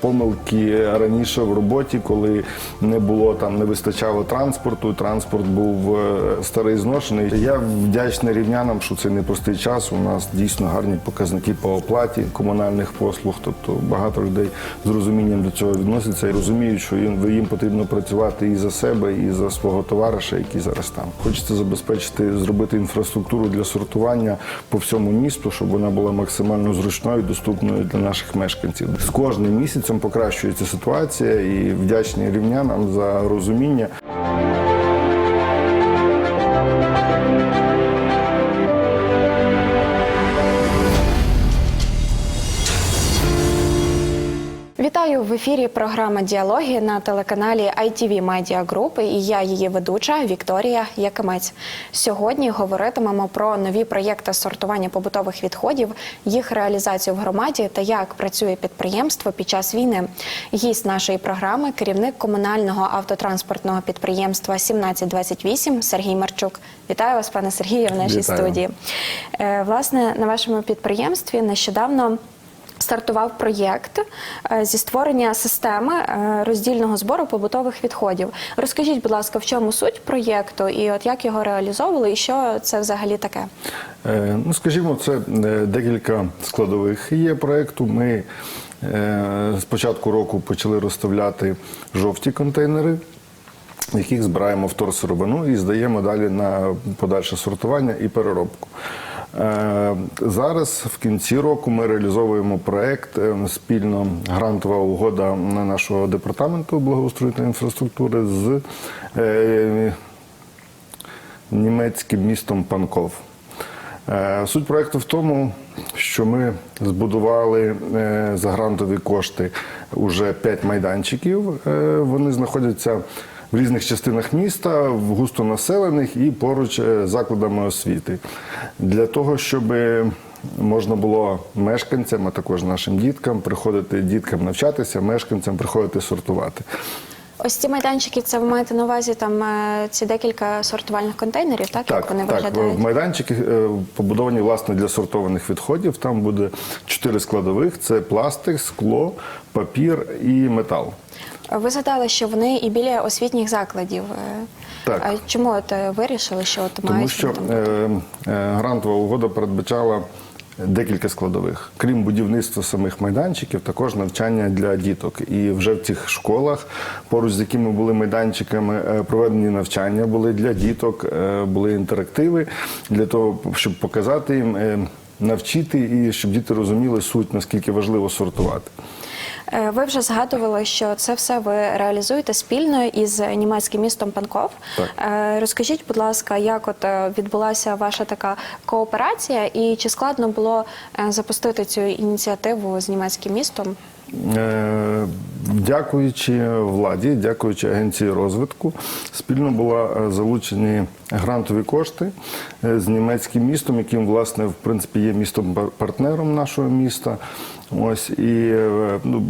помилки раніше в роботі, коли не було там, не вистачало транспорту. Транспорт був е, старий зношений. Я вдячний рівнянам, що це непростий час. У нас дійсно гарні показники по оплаті комунальних послуг. Тобто багато людей з розумінням до цього відносяться і розуміють, що їм, їм потрібно працювати і за себе, і за свого товариша, який зараз там. Хочеться забезпечити, зробити інфраструктуру для сортування по всьому місту, щоб вона була максимально зручною і доступною для наших мешканців. З кожним місяцем покращується ситуація і вдячний рівнянам за розуміння. Вітаю в ефірі. Програма Діалоги на телеканалі ITV Media Group і я її ведуча Вікторія Якимець. Сьогодні говоритимемо про нові проєкти сортування побутових відходів, їх реалізацію в громаді та як працює підприємство під час війни. Гість нашої програми керівник комунального автотранспортного підприємства 1728 Сергій Марчук. Вітаю вас, пане Сергію, в нашій Вітаю. студії. Е, Власне, на вашому підприємстві нещодавно. Стартував проєкт е, зі створення системи е, роздільного збору побутових відходів. Розкажіть, будь ласка, в чому суть проєкту і от як його реалізовували, і що це взагалі таке? Е, Ну, скажімо, це декілька складових є проєкту. Ми з початку року почали розставляти жовті контейнери, яких збираємо вторсировину і здаємо далі на подальше сортування і переробку. Е, Зараз в кінці року ми реалізовуємо проект е, спільно грантова угода нашого департаменту благоустрою та інфраструктури з е, німецьким містом Панков. Суть проекту в тому, що ми збудували за грантові кошти уже 5 майданчиків. Вони знаходяться в різних частинах міста, в густонаселених і поруч е, закладами освіти. Для того, щоб можна було мешканцям, а також нашим діткам приходити діткам навчатися, мешканцям приходити сортувати. Ось ці майданчики, це ви маєте на увазі там е, ці декілька сортувальних контейнерів, так, як вони так, виглядають? майданчики е, побудовані власне для сортованих відходів. Там буде чотири складових: це пластик, скло, папір і метал. Ви згадали, що вони і біля освітніх закладів. Е, Так. А чому от е, вирішили, що от Тому мають що е, е, грантова угода передбачала декілька складових. Крім будівництва самих майданчиків, також навчання для діток. І вже в цих школах, поруч з якими були майданчиками, проведені навчання були для діток, були інтерактиви для того, щоб показати їм. Навчити і щоб діти розуміли суть, наскільки важливо сортувати. Е, Ви вже згадували, що це все ви реалізуєте спільно із німецьким містом Панков. Так. Е, Розкажіть, будь ласка, як от е, відбулася ваша така кооперація, і чи складно було запустити цю ініціативу з німецьким містом? Е, Дякуючи владі, дякуючи агенції розвитку, спільно була е, залучені грантові кошти е, з німецьким містом, яким власне в принципі є містом партнером нашого міста. Ось і е, ну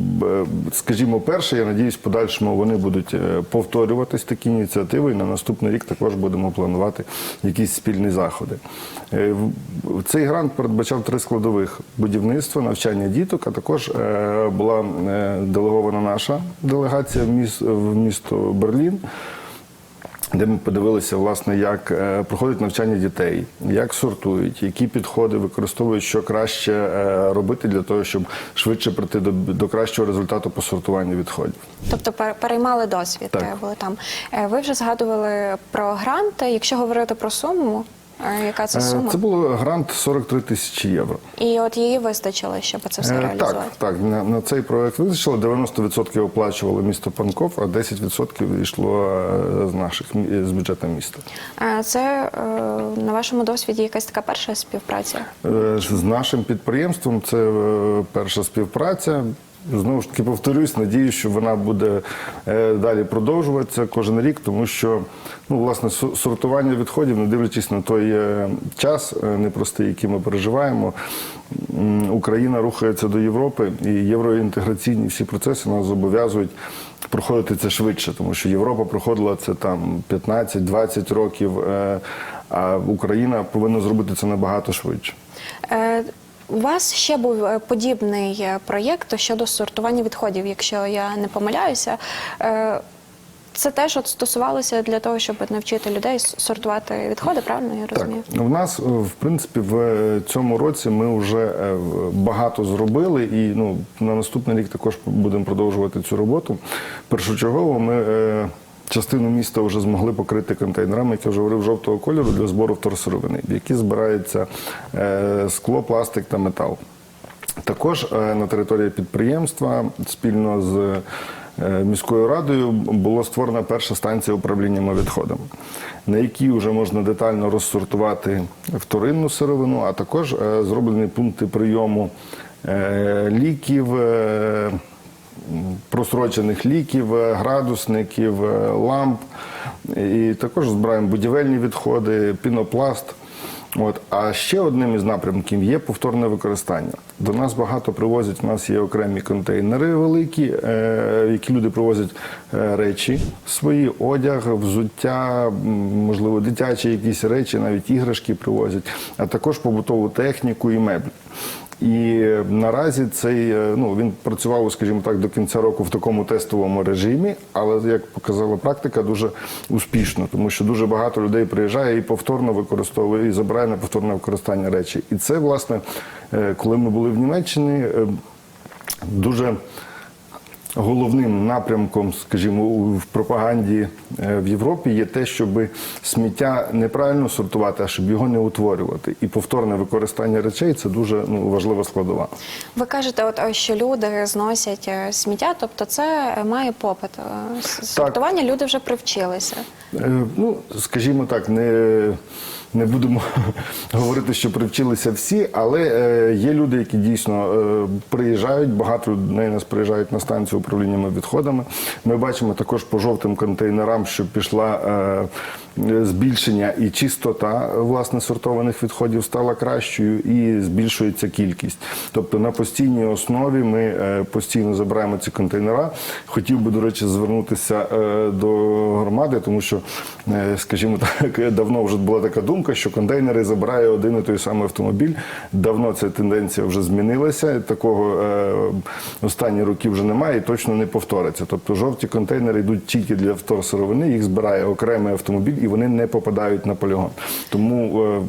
скажімо, перше, я надіюсь, в подальшому вони будуть е, повторюватись такі ініціативи. І на наступний рік також будемо планувати якісь спільні заходи. Е, Цей грант передбачав три складових: будівництво, навчання діток, а також була делегована наша делегація в місто Берлін. Де ми подивилися, власне, як е, проходить навчання дітей, як сортують, які підходи використовують, що краще е, робити для того, щоб швидше прийти до, до кращого результату по сортуванню відходів. Тобто переймали досвід, Так. е, були там. Ви вже згадували про гранти. Якщо говорити про суму, яка це Е, сума? Це був грант 43 тисячі євро. І от її вистачило, щоб це все Е, реалізувати. Так, так на, на цей проект визначило 90% оплачувало місто Панков, а 10% йшло е, з наших з бюджету міста. Е, Це на вашому досвіді якась така перша співпраця. З нашим підприємством це перша співпраця. Знову ж таки повторюсь, надію, що вона буде е, далі продовжуватися кожен рік, тому що ну, власне сортування відходів, не дивлячись на той е, час е, непростий, який ми переживаємо, Україна рухається до Європи, і євроінтеграційні всі процеси нас зобов'язують проходити це швидше, тому що Європа проходила це там 15-20 років, а Україна повинна зробити це набагато швидше. У вас ще був е, подібний е, проєкт щодо сортування відходів, якщо я не помиляюся. Е, Це теж от стосувалося для того, щоб навчити людей сортувати відходи, правильно я Так, розумію? в нас, е, в принципі, в цьому році ми вже багато зробили, і ну, на наступний рік також будемо продовжувати цю роботу. Першочергово ми частину міста вже змогли покрити контейнерами, як я вже говорив, жовтого кольору для збору вторсировини, в які збирається е, скло, пластик та метал. Також е, на території підприємства спільно з е, міською радою було створена перша станція управління відходами, на якій вже можна детально розсортувати вторинну сировину, а також зроблені пункти прийому ліків. Просрочених ліків, е, градусників, е, ламп, і також збираємо будівельні відходи, пінопласт. От. А ще одним із напрямків є повторне використання. До нас багато привозять, у нас є окремі контейнери великі, е, які люди привозять е, речі свої, одяг, взуття, можливо, дитячі якісь речі, навіть іграшки привозять, а також побутову техніку і меблі. І наразі цей е, ну він працював, скажімо так, до кінця року в такому тестовому режимі, але як показала практика, дуже успішно, тому що дуже багато людей приїжджає і повторно використовує і забирає на повторне використання речі. І це, власне, е, коли ми були в Німеччині, е, дуже головним напрямком, скажімо, в пропаганді е, в Європі є те, щоб сміття неправильно сортувати, а щоб його не утворювати. І повторне використання речей це дуже ну, важлива складова. Ви кажете, от що люди зносять е, сміття, тобто це має попит. Е, Сортування люди вже привчилися. Е, Ну, скажімо так, не, не будемо говорити, що привчилися всі, але е, є люди, які дійсно е, приїжджають. Багато людей нас приїжджають на станцію управління відходами. Ми бачимо також по жовтим контейнерам, що пішла е, збільшення і чистота власне сортованих відходів стала кращою і збільшується кількість. Тобто на постійній основі ми е, постійно забираємо ці контейнера. Хотів би, до речі, звернутися е, до громади, тому що, е, скажімо так, давно вже була така думка, що контейнери забирає один і той самий автомобіль. Давно ця тенденція вже змінилася. Такого останні роки вже немає і точно не повториться. Тобто жовті контейнери йдуть тільки для вторсировини, їх збирає окремий автомобіль і вони не попадають на полігон. Тому е,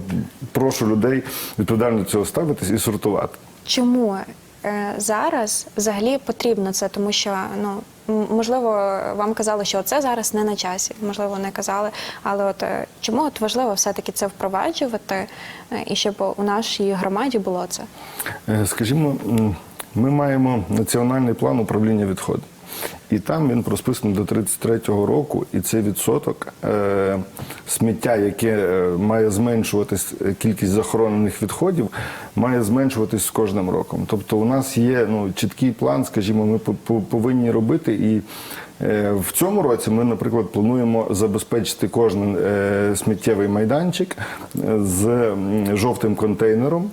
прошу людей відповідально до цього ставитись і сортувати. Чому е, зараз взагалі потрібно це? Тому що ну можливо вам казали, що це зараз не на часі, можливо, не казали. Але от е, чому от важливо все-таки це впроваджувати, е, і щоб у нашій громаді було це? Е, Скажімо, ми маємо національний план управління відходами. І там він розписаний до 33-го року, і цей відсоток е, сміття, яке е, має зменшуватись е, кількість захоронених відходів, має зменшуватись з кожним роком. Тобто, у нас є ну, чіткий план, скажімо, ми по- по- повинні робити. І е, в цьому році ми, наприклад, плануємо забезпечити кожен е, сміттєвий майданчик е, з жовтим контейнером.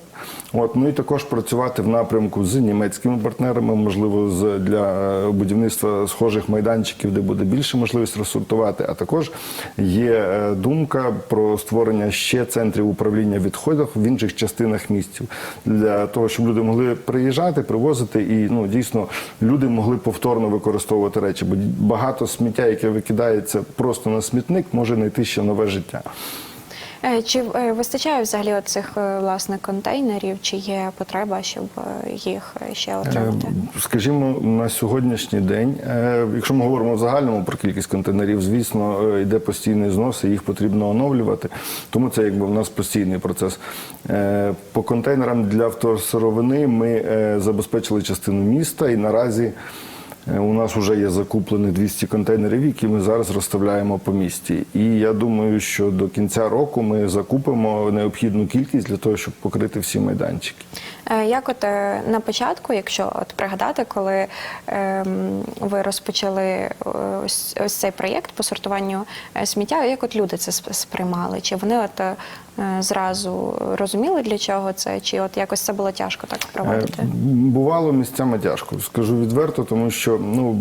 От, ну і також працювати в напрямку з німецькими партнерами, можливо, з для е, будівництва схожих майданчиків, де буде більше можливість розсортувати. А також є е, думка про створення ще центрів управління відходів в інших частинах місців для того, щоб люди могли приїжджати, привозити, і ну дійсно люди могли повторно використовувати речі. Бо багато сміття, яке викидається просто на смітник, може знайти ще нове життя. Е, Чи е, вистачає взагалі цих власне контейнерів, чи є потреба, щоб е, їх е, ще отримати? Е, Скажімо, на сьогоднішній день, е, якщо ми говоримо в загальному про кількість контейнерів, звісно, е, йде постійний знос, і їх потрібно оновлювати. Тому це якби в нас постійний процес. Е, По контейнерам для вторсировини ми е, забезпечили частину міста, і наразі е, у нас вже є закуплені 200 контейнерів, які ми зараз розставляємо по місті. І я думаю, що до кінця року ми закупимо необхідну кількість для того, щоб покрити всі майданчики. Е, Як от е, на початку, якщо от пригадати, коли ем, ви розпочали е, ось, ось цей проєкт по сортуванню сміття, як от люди це сприймали? Чи вони от зразу розуміли, для чого це, чи от якось це було тяжко так проводити? Бувало місцями тяжко, скажу відверто, тому що ну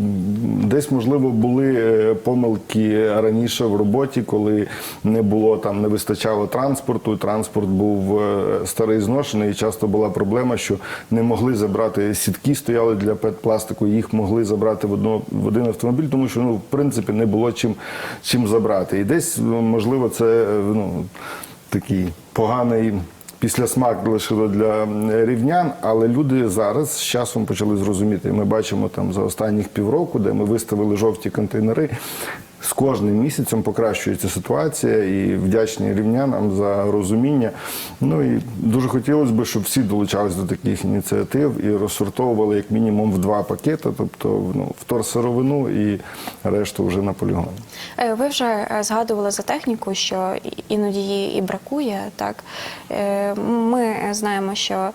десь можливо були помилки раніше в роботі, коли не було там, не вистачало транспорту. Транспорт був старий зношений, і часто була проблема, що не могли забрати сітки, стояли для пет-пластику, їх могли забрати в одно в один автомобіль, тому що ну в принципі не було чим чим забрати. І десь ну, можливо це е, ну такий поганий післясмак лишило для рівнян, але люди зараз з часом почали зрозуміти. Ми бачимо там за останніх півроку, де ми виставили жовті контейнери. З кожним місяцем покращується ситуація і вдячні рівнянам за розуміння. Ну і дуже хотілося б, щоб всі долучались до таких ініціатив і розсортовували як мінімум в два пакети, тобто ну, вторсировину і решту вже на полігоні. Е, Ви вже е, згадували за техніку, що іноді її і бракує. Так Е, ми знаємо, що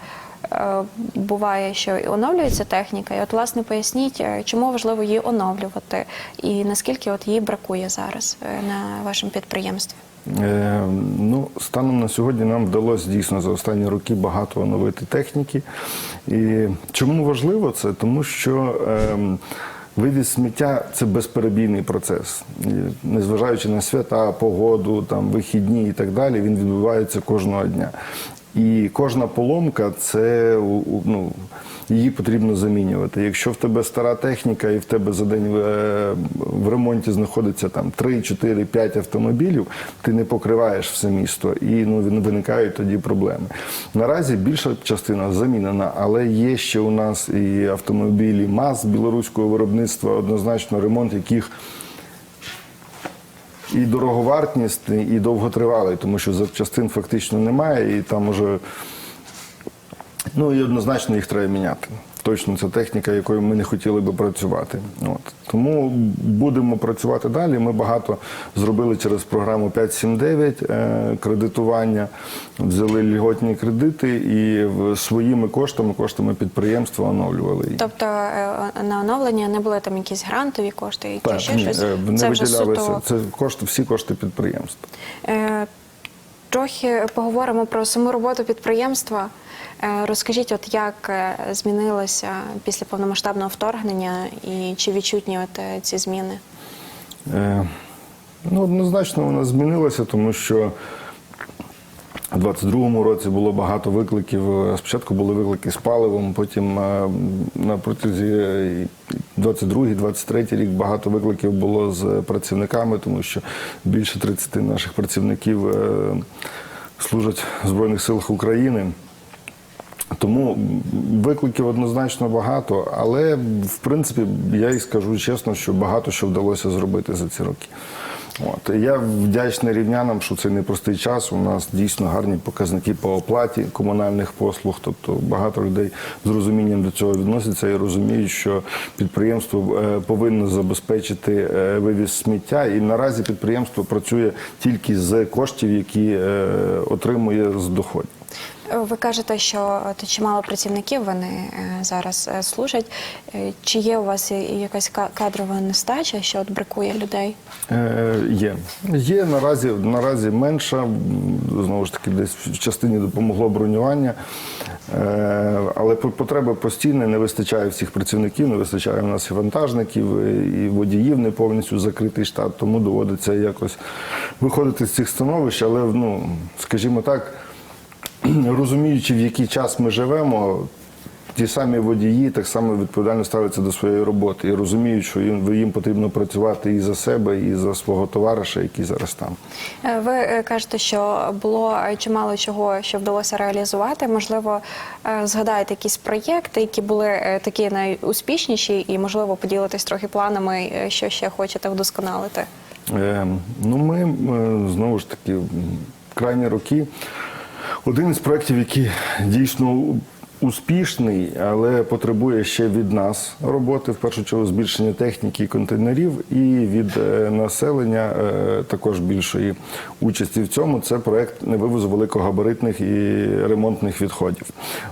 буває, що і оновлюється техніка. І от, власне, поясніть, е, чому важливо її оновлювати, і наскільки от її бракує зараз е, на вашому підприємстві. Е, Ну, станом на сьогодні нам вдалося дійсно за останні роки багато оновити техніки. І чому важливо це? Тому що ем, вивіз сміття це безперебійний процес. І незважаючи на свята, погоду, там, вихідні і так далі, він відбувається кожного дня. І кожна поломка це ну, її потрібно замінювати. Якщо в тебе стара техніка і в тебе за день е, в ремонті знаходиться там 3, 4, 5 автомобілів, ти не покриваєш все місто і ну, виникають тоді проблеми. Наразі більша частина замінена, але є ще у нас і автомобілі МАЗ білоруського виробництва, однозначно ремонт яких і дороговартісний, і довготривалий, тому що запчастин фактично немає, і там уже ну і однозначно їх треба міняти. Точно це техніка, якою ми не хотіли би працювати. От. Тому будемо працювати далі. Ми багато зробили через програму 579 е, кредитування, взяли льготні кредити і своїми коштами, коштами підприємства оновлювали її. Тобто е, на оновлення не були там якісь грантові кошти, які Так, ще ні, щось. е, не це вже виділялися. суто Це кошти, всі кошти підприємства. Трохи поговоримо про саму роботу підприємства. Е, Розкажіть, от як е, змінилося після повномасштабного вторгнення і чи відчутні от е, ці зміни? Е, Ну, однозначно вона змінилася, тому що у 22-му році було багато викликів. Е, Спочатку були виклики з паливом, потім е, на протязі 22-23 рік багато викликів було з працівниками, тому що більше 30 наших працівників е, служать в Збройних силах України. Тому викликів однозначно багато, але в принципі я і скажу чесно, що багато що вдалося зробити за ці роки. От я вдячний рівнянам, що це непростий час. У нас дійсно гарні показники по оплаті комунальних послуг. Тобто багато людей з розумінням до цього відносяться і розуміють, що підприємство е, повинно забезпечити е, вивіз сміття. І наразі підприємство працює тільки з коштів, які е, отримує з доходів. Ви кажете, що чимало працівників вони е, зараз е, служать. Е, Чи є у вас якась кадрова нестача, що от бракує людей? Е, Є. Є наразі, наразі менша, знову ж таки, десь в частині допомогло бронювання. Е, Але по- потреба постійна, не вистачає всіх працівників, не вистачає в нас і вантажників, і водіїв не повністю закритий штат, тому доводиться якось виходити з цих становищ, але, ну, скажімо так, розуміючи, в який час ми живемо, ті самі водії так само відповідально ставляться до своєї роботи і розуміють, що їм, їм потрібно працювати і за себе, і за свого товариша, який зараз там. Е, Ви е, кажете, що було е, чимало чого, що вдалося реалізувати. Можливо, згадаєте якісь проєкти, які були такі найуспішніші, і можливо поділитись трохи планами, що ще хочете вдосконалити. Е, ну, ми знову ж таки крайні роки. Один із проєктів, який дійсно Успішний, але потребує ще від нас роботи, в першу чергу збільшення техніки і контейнерів, і від е, населення е, також більшої участі в цьому. Це проект вивозу великогабаритних і ремонтних відходів.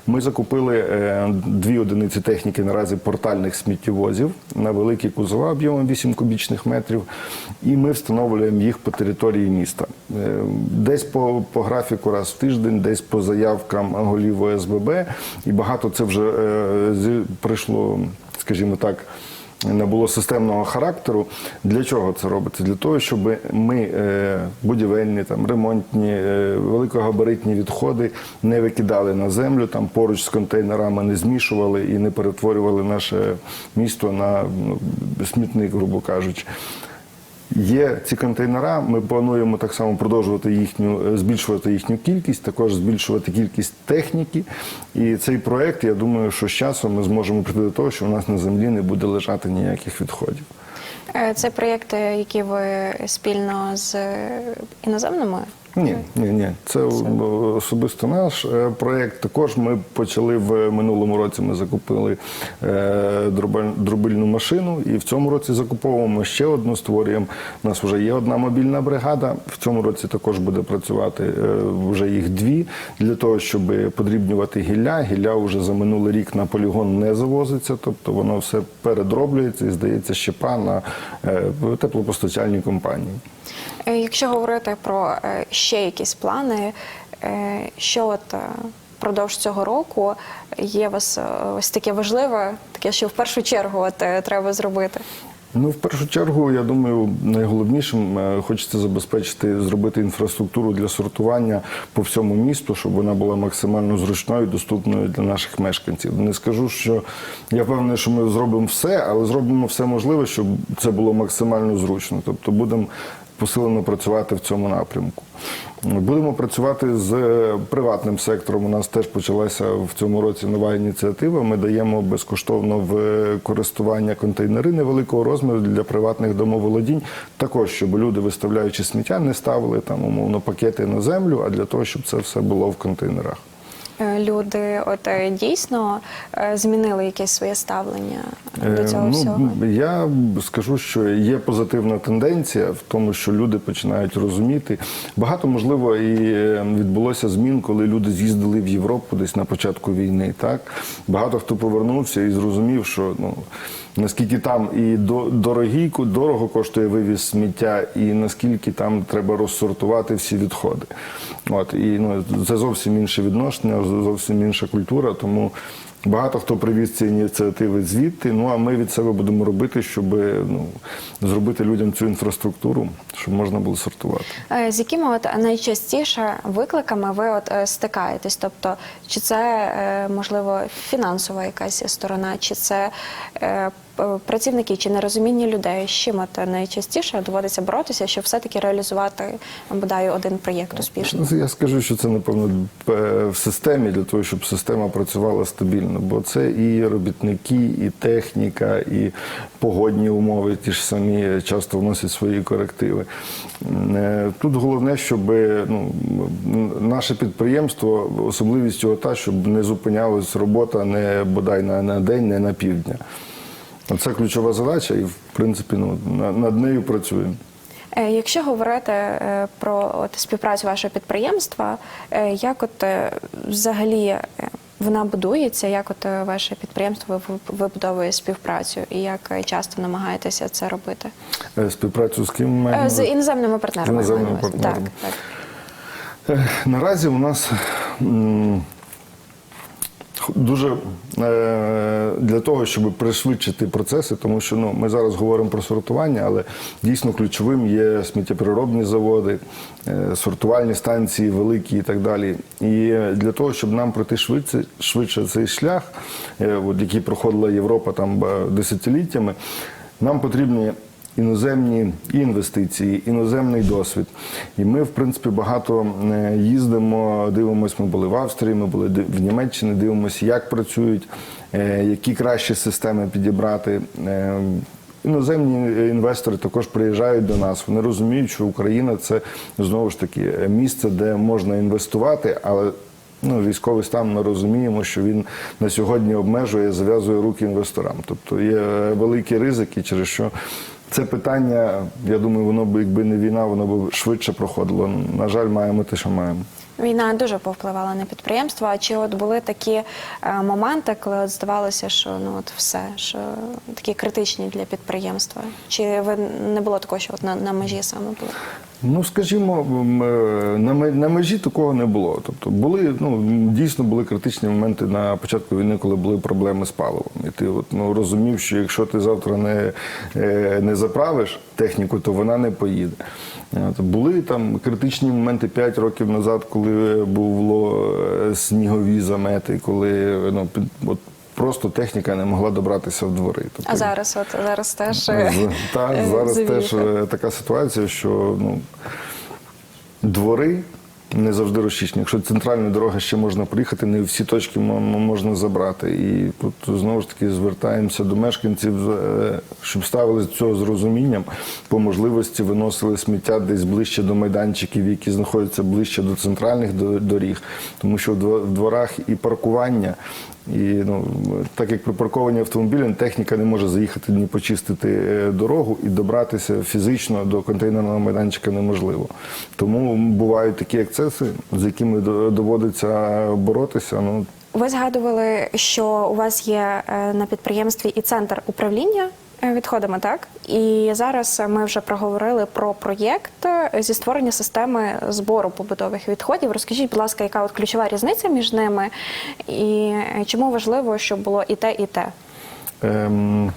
Ми закупили е, дві одиниці техніки наразі портальних сміттєвозів на великі кузова об'ємом 8 кубічних метрів, і ми встановлюємо їх по території міста. Десь по, по графіку раз в тиждень, десь по заявкам голів ОСББ, і багато це вже е, прийшло, скажімо так. Набуло системного характеру. Для чого це робиться? Для того, щоб ми е, будівельні, там, ремонтні, е, великогабаритні відходи не викидали на землю, там поруч з контейнерами не змішували і не перетворювали наше місто на ну, смітник, грубо кажучи. Є ці контейнера. Ми плануємо так само продовжувати їхню, е, збільшувати їхню кількість, також збільшувати кількість техніки. І цей проект, я думаю, що з часом ми зможемо прийти до того, що у нас на землі не буде лежати ніяких відходів. Е, Це проєкти, які ви спільно з е, іноземними? Ні, ні, ні. Це особисто наш е, проєкт. Також ми почали в минулому році. Ми закупили е, дробильну машину, і в цьому році закуповуємо ще одну. Створюємо. У нас вже є одна мобільна бригада. В цьому році також буде працювати е, вже їх дві для того, щоб подрібнювати гілля. Гілля вже за минулий рік на полігон не завозиться, тобто воно все передроблюється і здається щепа на теплопостачальні компанії. Якщо говорити про ще якісь плани, е, що от е, впродовж цього року є вас е, ось таке важливе, таке, що в першу чергу от треба зробити? Ну, в першу чергу, я думаю, найголовнішим хочеться забезпечити, зробити інфраструктуру для сортування по всьому місту, щоб вона була максимально зручною і доступною для наших мешканців. Не скажу, що я впевнений, що ми зробимо все, але зробимо все можливе, щоб це було максимально зручно. Тобто будемо посилено працювати в цьому напрямку. Будемо працювати з е, приватним сектором. У нас теж почалася в цьому році нова ініціатива. Ми даємо безкоштовно в користування контейнери невеликого розміру для приватних домоволодінь. Також щоб люди, виставляючи сміття, не ставили там умовно пакети на землю, а для того, щоб це все було в контейнерах. Е, Люди от е, дійсно е, змінили якесь своє ставлення до цього цього всього? Ну, я скажу, що є позитивна тенденція в тому, що люди починають розуміти. Багато можливо і відбулося змін, коли люди з'їздили в Європу десь на початку війни. Так багато хто повернувся і зрозумів, що ну. Наскільки там і до- дорогі, дорого коштує вивіз сміття, і наскільки там треба розсортувати всі відходи. От і ну це зовсім інше відношення, зовсім інша культура. Тому багато хто привіз ці ініціативи звідти. Ну а ми від себе будемо робити, щоб ну зробити людям цю інфраструктуру, щоб можна було сортувати. Е, З якими от найчастіше викликами ви от е, стикаєтесь? Тобто, чи це е, можливо фінансова якась сторона, чи це працівники, чи нерозуміння людей? З чим от найчастіше доводиться боротися, щоб все-таки реалізувати бодай один проєкт успішно? Ну, Я скажу, що це напевно в системі для того, щоб система працювала стабільно, бо це і робітники, і техніка, і погодні умови, ті ж самі часто вносять свої корективи. Е, Тут головне, щоб ну, наше підприємство, особливість його та, щоб не зупинялась робота не бодай на, на день, не на півдня. Це ключова задача, і в принципі ну, над нею працюємо. Е, Якщо говорити е, про от співпрацю вашого підприємства, е, як от взагалі вона будується, як от ваше підприємство вибудовує співпрацю і як часто намагаєтеся це робити? Співпрацю з ким маємо? З іноземними партнерами. З іноземними партнерами. Так, так. Наразі у нас дуже е, для того, щоб пришвидшити процеси, тому що ну, ми зараз говоримо про сортування, але дійсно ключовим є сміттєпереробні заводи, е, сортувальні станції великі і так далі. І е, для того, щоб нам пройти швидше, швидше цей шлях, е, от, який проходила Європа там десятиліттями, нам потрібні іноземні інвестиції, іноземний досвід. І ми, в принципі, багато е, їздимо, дивимося. Ми були в Австрії, ми були в Німеччині, дивимося, як працюють, е, які кращі системи підібрати. Е, Іноземні інвестори також приїжджають до нас. Вони розуміють, що Україна це знову ж таки місце, де можна інвестувати, але Ну, військовий стан ми розуміємо, що він на сьогодні обмежує, зав'язує руки інвесторам. Тобто є великі ризики, через що це питання, я думаю, воно б, якби не війна, воно б швидше проходило. На жаль, маємо те, що маємо. Війна дуже повпливала на підприємство. А чи от були такі е, моменти, коли от здавалося, що ну от все, що такі критичні для підприємства? Чи ви не було такого, що от на, на межі саме були? Ну, скажімо, е, на межі такого не було. Тобто були ну дійсно були критичні моменти на початку війни, коли були проблеми з паливом. І ти от ну розумів, що якщо ти завтра не, е, не заправиш техніку, то вона не поїде. Були там критичні моменти 5 років назад, коли було е, снігові замети, коли ну от. Просто техніка не могла добратися в двори. Тобто, А зараз, от зараз теж е, Так, е, зараз теж е, така ситуація, що ну, двори не завжди розчищені. Якщо центральна дорога ще можна проїхати, не всі точки мо- мо- можна забрати. І тут знову ж таки звертаємося до мешканців, е, щоб ставили цього з розумінням, по можливості виносили сміття десь ближче до майданчиків, які знаходяться ближче до центральних доріг, тому що в дворах і паркування. І ну так як припарковані автомобілі, техніка не може заїхати ні почистити е, дорогу і добратися фізично до контейнерного майданчика неможливо. Тому бувають такі ексцеси, з якими доводиться боротися. Ну Ви згадували, що у вас є е, на підприємстві і центр управління е, відходами, так? І зараз ми вже проговорили про проєкт е, зі створення системи збору побутових відходів. Розкажіть, будь ласка, яка от ключова різниця між ними, і чому важливо, щоб було і те, і те? Ем,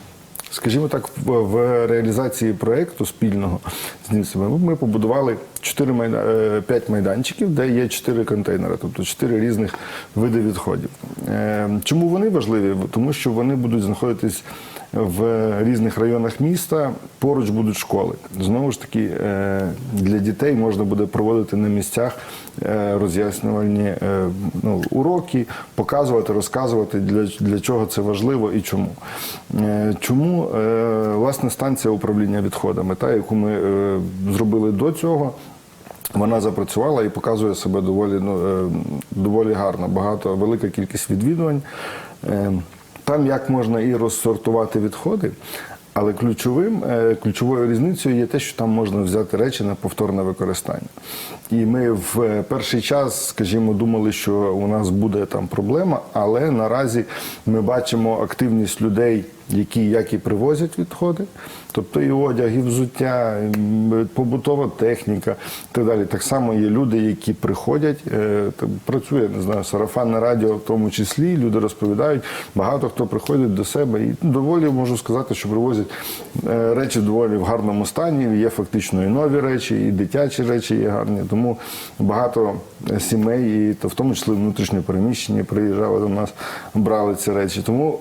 Скажімо так, в, реалізації проєкту спільного з Німцями ми побудували 4 майда, е, 5 майданчиків, де є 4 контейнери, тобто 4 різних види відходів. Ем, Чому вони важливі? Тому що вони будуть знаходитись в різних районах міста, поруч будуть школи. Знову ж таки, е, для дітей можна буде проводити на місцях е, роз'яснювальні е, ну, уроки, показувати, розказувати, для, для чого це важливо і чому. Чому власне станція управління відходами, та, яку ми зробили до цього, вона запрацювала і показує себе доволі, ну, доволі гарно. Багато, велика кількість відвідувань. Там як можна і розсортувати відходи, але ключовим, е, ключовою різницею є те, що там можна взяти речі на повторне використання. І ми в е, перший час, скажімо, думали, що у нас буде там проблема, але наразі ми бачимо активність людей, які як і привозять відходи, тобто і одяг, і взуття, і побутова техніка і так далі. Так само є люди, які приходять, е, працює, не знаю, сарафанне радіо в тому числі, люди розповідають, багато хто приходить до себе і доволі можу сказати, що привозять е, речі доволі в гарному стані. Є фактично і нові речі, і дитячі речі є гарні. Тому багато е, сімей, і то в тому числі внутрішньо переміщені, приїжджали до нас, брали ці речі. Тому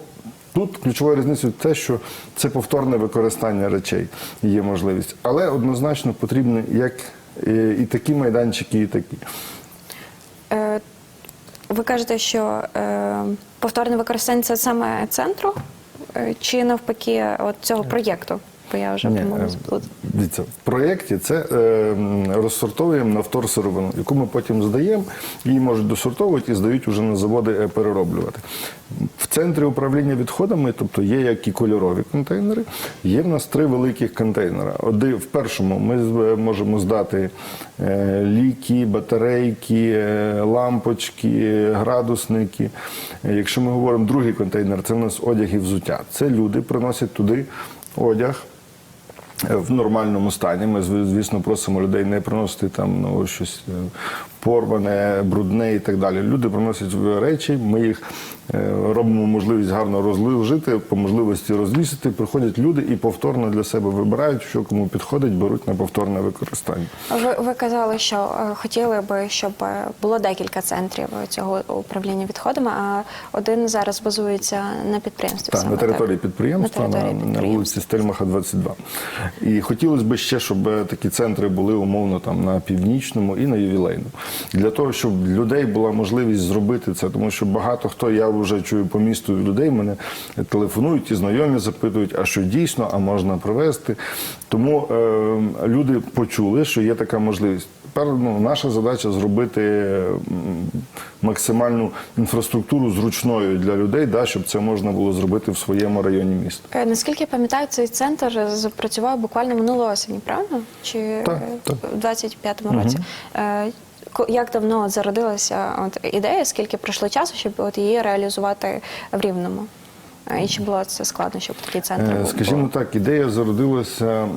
Тут ключовою різницею те, що це повторне використання речей є можливість, але однозначно потрібні як е, і такі майданчики, і такі. Е, Ви кажете, що е, повторне використання це саме центру, е, чи навпаки от цього проєкту? Бо я вже помилилась е. Дивіться, в проєкті це е, розсортовуємо на вторсировину, яку ми потім здаємо, її можуть досортовувати і здають вже на заводи е, перероблювати. В центрі управління відходами, тобто є як і кольорові контейнери, є в нас три великих контейнери. Один в першому ми можемо здати е, ліки, батарейки, е, лампочки, градусники. Е, Якщо ми говоримо другий контейнер, це в нас одяг і взуття. Це люди приносять туди одяг. В нормальному стані. Ми звісно просимо людей не приносити там ну, щось е, порване, брудне і так далі. Люди приносять речі, ми їх е, робимо можливість гарно розложити, по можливості розвісити. Приходять люди і повторно для себе вибирають, що кому підходить, беруть на повторне використання. Ви, ви казали, що е, хотіли би, щоб е, було декілька центрів цього управління відходами, а один зараз базується на підприємстві. Так, на території підприємства, На на, території на підприємства. вулиці Стельмаха, 22. І хотілося б ще, щоб такі центри були умовно там на північному і на ювілейному. Для того, щоб людей була можливість зробити це, тому що багато хто, я вже чую по місту людей, мене телефонують і знайомі запитують, а що дійсно, а можна привезти. Тому е, люди почули, що є така можливість. Тепер ну, наша задача зробити максимальну інфраструктуру зручною для людей, да, щоб це можна було зробити в своєму районі міста. Е, Наскільки я пам'ятаю, цей центр запрацював буквально минулої осені, правильно? Чи Так, е, так. в 25-му році? Е, Як давно зародилася от ідея, скільки пройшло часу, щоб от її реалізувати в Рівному? І чи було це складно, щоб такий центр Е, був? Скажімо так, ідея зародилася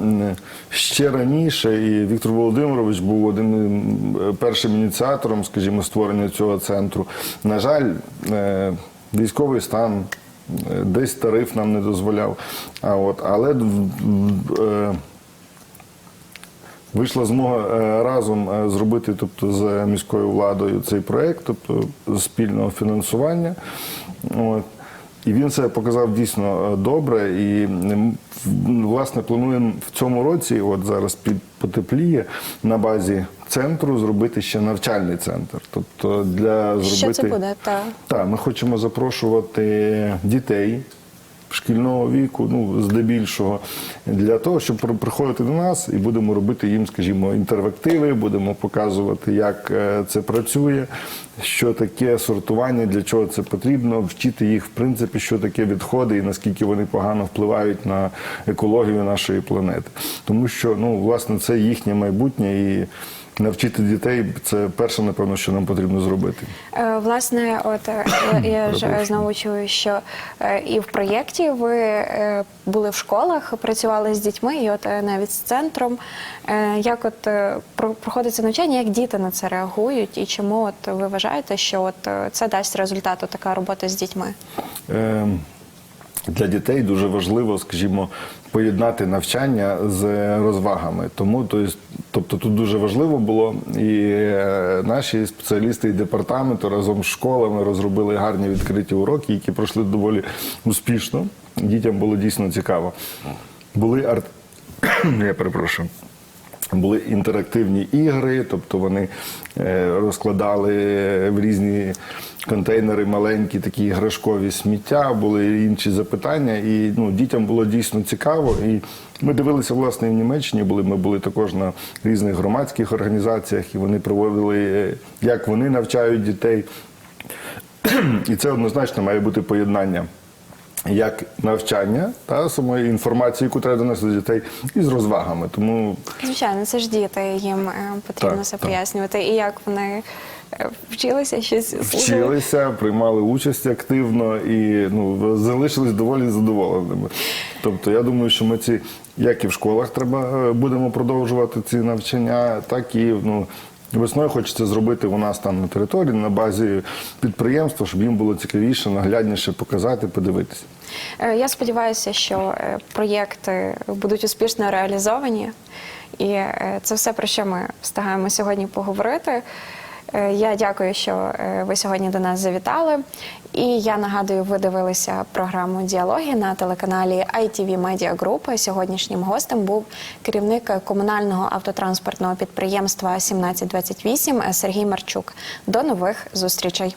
ще раніше, і Віктор Володимирович був одним е, першим ініціатором, скажімо, створення цього центру. На жаль, е, військовий стан. е, Десь тариф нам не дозволяв. А от, але е, Вийшла змога разом зробити тобто, з міською владою цей проєкт, тобто спільного фінансування. От. І він це показав дійсно е, добре. І власне плануємо в цьому році, от зараз під потепліє, на базі центру зробити ще навчальний центр. Тобто для зробити Що це буде? Та так, ми хочемо запрошувати дітей шкільного віку, ну здебільшого, для того, щоб при- приходити до нас і будемо робити їм, скажімо, інтерактиви, будемо показувати, як е, це працює, що таке сортування, для чого це потрібно, вчити їх, в принципі, що таке відходи і наскільки вони погано впливають на екологію нашої планети. Тому що, ну, власне, це їхнє майбутнє і. Навчити дітей це перше, напевно, що нам потрібно зробити. Е, Власне, от е, я, ж е, знову чую, що е, і в проєкті ви е, були в школах, працювали з дітьми, і от е, навіть з центром. Е, Як от е, про- проходить це навчання, як діти на це реагують, і чому от ви вважаєте, що от це дасть результат, така робота з дітьми? Е, Для дітей дуже важливо, скажімо, поєднати навчання з розвагами. Тому, то є, тобто, тут дуже важливо було, і е, наші спеціалісти і департаменту разом з школами розробили гарні відкриті уроки, які пройшли доволі успішно. Дітям було дійсно цікаво. Були арт... Я перепрошую. Були інтерактивні ігри, тобто вони е, розкладали в різні контейнери маленькі такі іграшкові сміття, були інші запитання, і ну, дітям було дійсно цікаво. І ми дивилися, власне, в Німеччині були. Ми були також на різних громадських організаціях, і вони проводили, е, як вони навчають дітей. І це однозначно має бути поєднання як навчання та самої інформації, яку треба донести до дітей, і з розвагами. Тому Звичайно, це ж діти, їм е, потрібно Так, все так. пояснювати. І як вони е, вчилися щось вчилися, приймали участь активно і ну, залишились доволі задоволеними. Тобто, я думаю, що ми ці, як і в школах, треба е, будемо продовжувати ці навчання, так і ну. Весною хочеться зробити у нас там на території, на базі підприємства, щоб їм було цікавіше, наглядніше показати, подивитися. Е, Я сподіваюся, що е, проєкти будуть успішно реалізовані, і е, це все про що ми встигаємо сьогодні поговорити. Я дякую, що ви сьогодні до нас завітали. І я нагадую, ви дивилися програму Діалоги на телеканалі ITV Media Group. Сьогоднішнім гостем був керівник комунального автотранспортного підприємства 1728 Сергій Марчук. До нових зустрічей.